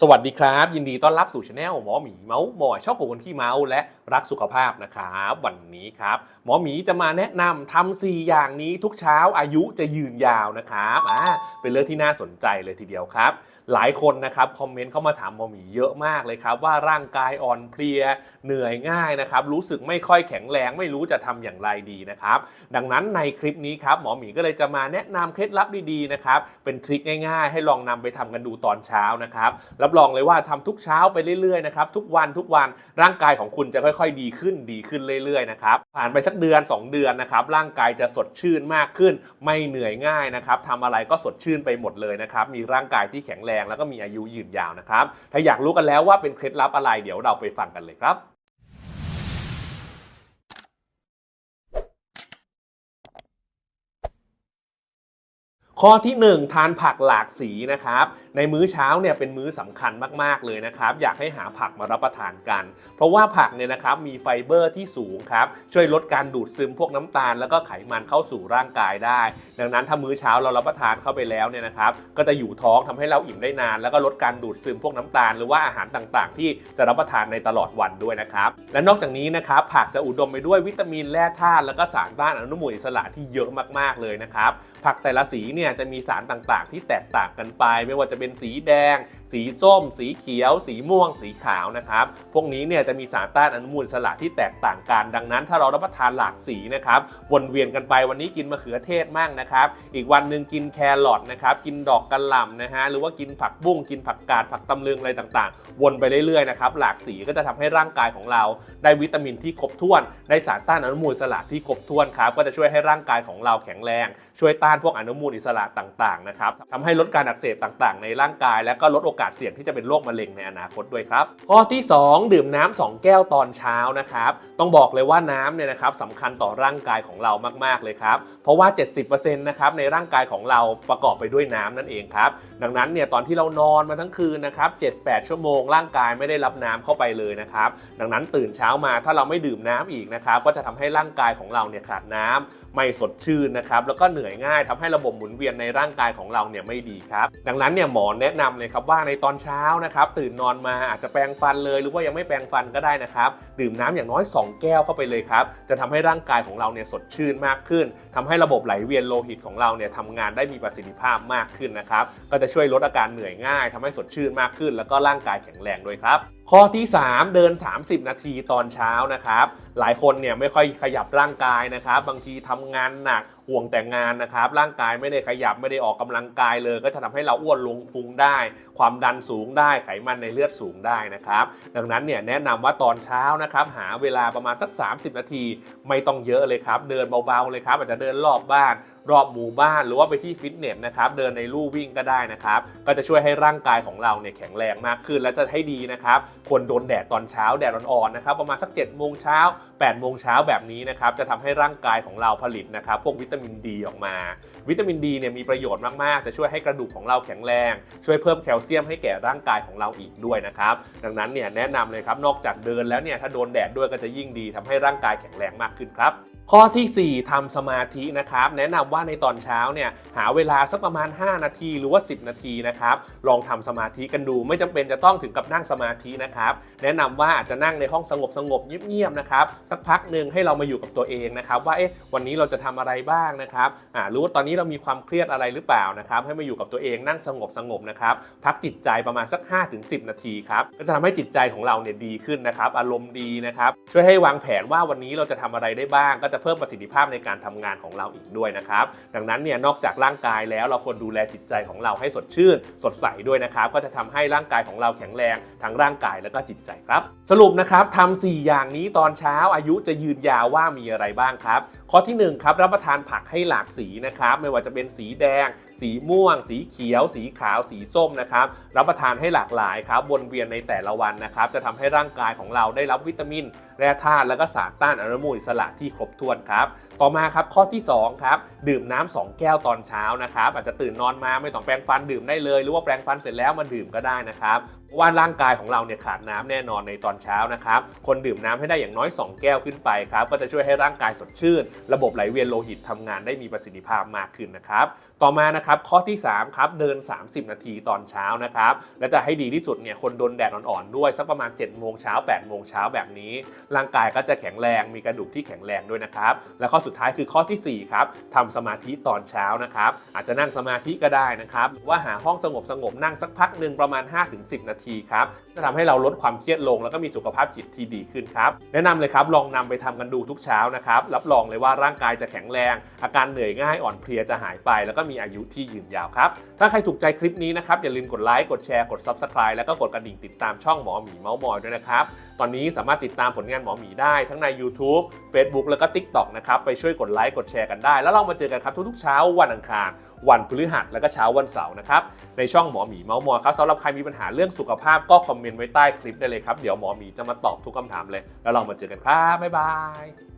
สวัสดีครับ ยินดีต้อนรับสู่ช anel หมอหมีเมาส์หมอยชอบกับคนขี้เมาส์และรักสุขภาพนะครับวันนี้ครับหมอหมีจะมาแนะนำทำสี่อย่างนี้ทุกเช้าอายุจะยืนยาวนะครับอ่าเป็นเรื่องที่น่าสนใจเลยทีเดียวครับ หลายคนนะครับคอมเมนต์เข้ามาถามหมอหมีเยอะมากเลยครับว่าร่างกายอ่อนเพลียเหนื่อยง่ายนะครับรู้สึกไม่ค่อยแข็งแรงไม่รู้จะทำอย่างไรดีนะครับดังนั้นในคลิปนี้ครับหมอหมีก็เลยจะมาแนะนำเคล็ดลับดีๆนะครับเป็นทริคง่าย ๆ ให้ลองนำไปทำกันดูตอนเช้านะครับแล้วรับรองเลยว่าทำทุกเช้าไปเรื่อยๆนะครับทุกวันทุกวันร่างกายของคุณจะค่อยๆ ดีขึ้นดีขึ้นเรื่อยๆนะครับผ่านไปสักเดือน 2 เดือนนะครับร่างกายจะสดชื่นมากขึ้น ไม่เหนื่อยง่ายนะครับทำอะไรก็สดชื่นไปหมดเลยนะครับมีร่างกายที่แข็งแรงแล้วก็มีอายุยืนยาวนะครับถ้าอยากรู้กันแล้วว่าเป็นเคล็ดลับอะไรเดี๋ยวเราไปฟังกันเลยครับ ข้อที่ 1 ทานผักหลากสีนะครับในมื้อเช้าเนี่ยเป็นมื้อสำคัญมากๆเลยนะครับอยากให้หาผักมารับประทานกัน เพราะว่าผักเนี่ยนะครับมีไฟเบอร์ที่สูงครับช่วยลดการดูดซึมพวกน้ำตาล แล้วก็ไขมันเข้าสู่ร่างกายได้ ดังนั้นถ้ามื้อเช้าเรารับประทานเข้าไปแล้วเนี่ยนะครับก็จะอยู่ท้องทำให้เราอิ่มได้นาน แล้วก็ลดการดูดซึมพวกน้ำตาล หรือว่าอาหารต่างๆ ที่จะรับประทานในตลอดวันด้วยนะครับและนอกจากนี้นะครับผักจะอุดมไปด้วยวิตามินแร่ธาตุแล้วก็สารต้านอนุมูลอิสระที่เยอะมากๆเลยนะครับผักแต่ละสีเนี่ยจะมีสารต่างๆ ที่แตกต่างกันไป ไม่ว่าจะเป็นสีแดง สีส้ม สีเขียว สีม่วง สีขาวนะครับ พวกนี้เนี่ยจะมีสารต้านอนุมูลอิสระที่แตกต่างกัน ดังนั้น ถ้าเรารับประทานหลากสีนะครับ วนเวียนกันไปวันนี้กินมะเขือเทศมั่งนะครับ อีกวันหนึ่งกินแครอทนะครับ กินดอกกระหล่ำนะฮะ หรือว่ากินผักบุ้ง กินผักกาด ผักตำลึงอะไรต่างๆ วนไปเรื่อยๆนะครับ หลากสีก็จะทำให้ร่างกายของเรา ได้วิตามินที่ครบถ้วน ได้สารต้านอนุมูลอิสระที่ครบถ้วนครับ ก็จะช่วยให้ร่างกายของเราแข็งแรง ช่วยต้านพวกอนุมูลอิสระต่างๆนะครับทำให้ลดการอักเสบต่างๆ ในร่างกาย และก็ลดโอกาสเสี่ยงที่จะเป็นโรคมะเร็งในอนาคตด้วยครับ ข้อที่ 2 ดื่มน้ำ2แก้วตอนเช้านะครับ ต้องบอกเลยว่าน้ำเนี่ยนะครับสำคัญต่อร่างกายของเรามากๆเลยครับ เพราะว่า 70%นะครับในร่างกายของเราประกอบไปด้วยน้ำนั่นเองครับ ดังนั้นเนี่ยตอนที่เรานอนมาทั้งคืนนะครับ 7-8 ชั่วโมง ร่างกายไม่ได้รับน้ำเข้าไปเลยนะครับ ดังนั้นตื่นเช้ามาถ้าเราไม่ดื่มน้ำอีกนะครับก็จะทำให้ร่างกายของเราเนี่ยขาดน้ำ ไม่สดชื่นนะครับแล้วก็เหนื่อยง่ายทำให้ระบบหมุนเวียนในร่างกายของเราเนี่ยไม่ดีครับดังนั้นเนี่ยหมอแนะนำเลยครับว่าในตอนเช้านะครับตื่นนอนมาอาจจะแปรงฟันเลย หรือว่ายังไม่แปรงฟันก็ได้นะครับดื่มน้ำอย่างน้อย 2 แก้วเข้าไปเลยครับจะทำให้ร่างกายของเราเนี่ยสดชื่นมากขึ้นทำให้ระบบไหลเวียนโลหิตของเราเนี่ยทำงานได้มีประสิทธิภาพมากขึ้นนะครับก็จะช่วยลดอาการเหนื่อยง่ายทำให้สดชื่นมากขึ้น แล้วก็ร่างกายแข็งแรงด้วยครับ ข้อที่ 3 เดิน 30 นาทีตอนเช้านะครับ หลายคนเนี่ยไม่ค่อยขยับร่างกายนะครับ บางทีทำงานหนักห่วงแต่งานนะครับ ร่างกายไม่ได้ขยับไม่ได้ออกกำลังกายเลย ก็จะทำให้เราอ้วนลงพุงได้ ความดันสูงได้ไขมันในเลือดสูงได้นะครับ ดังนั้นเนี่ยแนะนำว่าตอนเช้านะครับหาเวลาประมาณสัก 30 นาที ไม่ต้องเยอะเลยครับ เดินเบาๆเลยครับอาจจะเดินรอบบ้าน รอบหมู่บ้านหรือว่าไปที่ฟิตเนสนะครับเดินในลู่วิ่งก็ได้นะครับ ก็จะช่วยให้ร่างกายของเราเนี่ยแข็งแรงมากขึ้นและจะให้ดีนะครับควรโดนแดดตอนเช้าแดดอ่อนๆนะครับประมาณสัก7จ็ดโมงเช้า8ปดโมงเช้าแบบนี้นะครับจะทำให้ร่างกายของเราผลิตนะครับพวกวิตามินดีออกมา วิตามินดีเนี่ยมีประโยชน์มากๆ จะช่วยให้กระดูกของเราแข็งแรง ช่วยเพิ่มแคลเซียมให้แก่ร่างกายของเราอีกด้วยนะครับดังนั้นเนี่ยแนะนำเลยครับนอกจากเดินแล้วเนี่ยถ้าโดนแดดด้วยก็จะยิ่งดีทำให้ร่างกายแข็งแรงมากขึ้นครับ ข้อทีสี่4ทำสมาธินะครับ แนะนำว่าในตอนเช้าเนี่ยหาเวลาสักประมาณ 5 นาทีหรือว่า 10 นาทีนะครับ ลองทำสมาธิกันดูไม่จำเป็นจะต้องถึงกับนั่งสมาธินะครับ แนะนำว่าอาจจะนั่งในห้องสงบสงบเงียบๆนะครับสักพักหนึ่งให้เรามาอยู่กับตัวเองนะครับ ว่าเอ๊ะวันนี้เราจะทำอะไรบ้างนะครับอ่าหรือว่าตอนนี้เรามีความเครียดอะไรหรือเปล่านะครับ ให้มาอยู่กับตัวเองนั่งสงบสงบนะครับพักจิตใจประมาณสัก 5-10 นาทีครับก็จะทำให้จิตใจของเราเนี่ยดีขึ้นนะครับ อารมณ์ดีนะครับช่วยให้วางแผนว่าวันนี้เราจะทำอะไรได้บ้างก็จะเพิ่มประสิทธิภาพในการทำงานของเราอีกด้วยนะครับ ดังนั้นเนี่ยนอกจากร่างกายแล้วเราควรดูแลจิตใจของเราให้สดชื่น สดใสด้วยนะครับ ก็จะทำให้ร่างกายของเราแข็งแรงทั้งร่างกายแล้วก็จิตใจครับ สรุปนะครับทำ4อย่างนี้ตอนเช้าอายุจะยืนยาวว่ามีอะไรบ้างครับ ข้อที่1ครับรับประทานผักให้หลากสีนะครับไม่ว่าจะเป็นสีแดงสีม่วง สีเขียว สีขาว สีส้มนะครับ รับประทานให้หลากหลายครับวนเวียนในแต่ละวันนะครับ จะทำให้ร่างกายของเราได้รับวิตามิน แร่ธาตุแล้วก็สารต้านอนุมูลอิสระที่ครบถ้วนครับ ต่อมาครับข้อที่2ครับดื่มน้ำ2แก้วตอนเช้านะครับอาจจะตื่นนอนมาไม่ต้องแปรงฟันดื่มได้เลย หรือว่าแปรงฟันเสร็จแล้วมาดื่มก็ได้นะครับ ว่าร่างกายของเราเนี่ยขาดน้ำแน่นอนในตอนเช้านะครับ คนดื่มน้ำให้ได้อย่างน้อย 2 แก้วขึ้นไปครับ ก็จะช่วยให้ร่างกายสดชื่น ระบบไหลเวียนโลหิตทำงานได้มีประสิทธิภาพมากขึ้นนะครับ ต่อมานะครับข้อที่3ครับเดิน 30 นาทีตอนเช้านะครับ และจะให้ดีที่สุดเนี่ยคนโดนแดดอ่อนๆด้วยสักประมาณ7โมงเช้า8โมงเช้าแบบนี้ ร่างกายก็จะแข็งแรงมีกระดูกที่แข็งแรงด้วยนะครับ และข้อสุดท้ายคือข้อทีสี่4ครับทำสมาธิตอนเช้านะครับ อาจจะนั่งสมาธิก็ได้นะครับหรือว่าหาห้องสงบสงบๆนั่งสักพักหนึ่งประมาณ 5-10 นาทีครับจะทำให้เราลดความเครียดลง แล้วก็มีสุขภาพจิตที่ดีขึ้นครับ แนะนำเลยครับลองนำไปทำกันดูทุกเช้านะครับ รับรองเลยว่าร่างกายจะแข็งแรง อาการเหนื่อยง่ายอ่อนเพลียจะหายไป แล้วก็มีอายุที่ยืนยาวครับ ถ้าใครถูกใจคลิปนี้นะครับ อย่าลืมกดไลค์กดแชร์กด Subscribe แล้วก็กดกระดิ่งติดตามช่องหมอหมีเมาส์มอยด้วยนะครับตอนนี้สามารถติดตามผลงานหมอหมีได้ทั้งใน YouTube Facebook แล้วก็ TikTok นะครับไปช่วยกดไลค์กดแชร์กันได้ แล้วเรามาเจอกันครับทุกๆเช้าวันอังคาร วันพฤหัสแล้วก็เช้าวันเสาร์นะครับในช่องหมอหมีเมาส์มอยครับสำหรับใครมีปัญหาเรื่องสุขภาพก็คอมเมนต์ไว้ใต้คลิปได้เลยครับ เดี๋ยวหมอหมีจะมาตอบทุกคำถามเลย แล้วเรามาเจอกันครับ บ๊ายบาย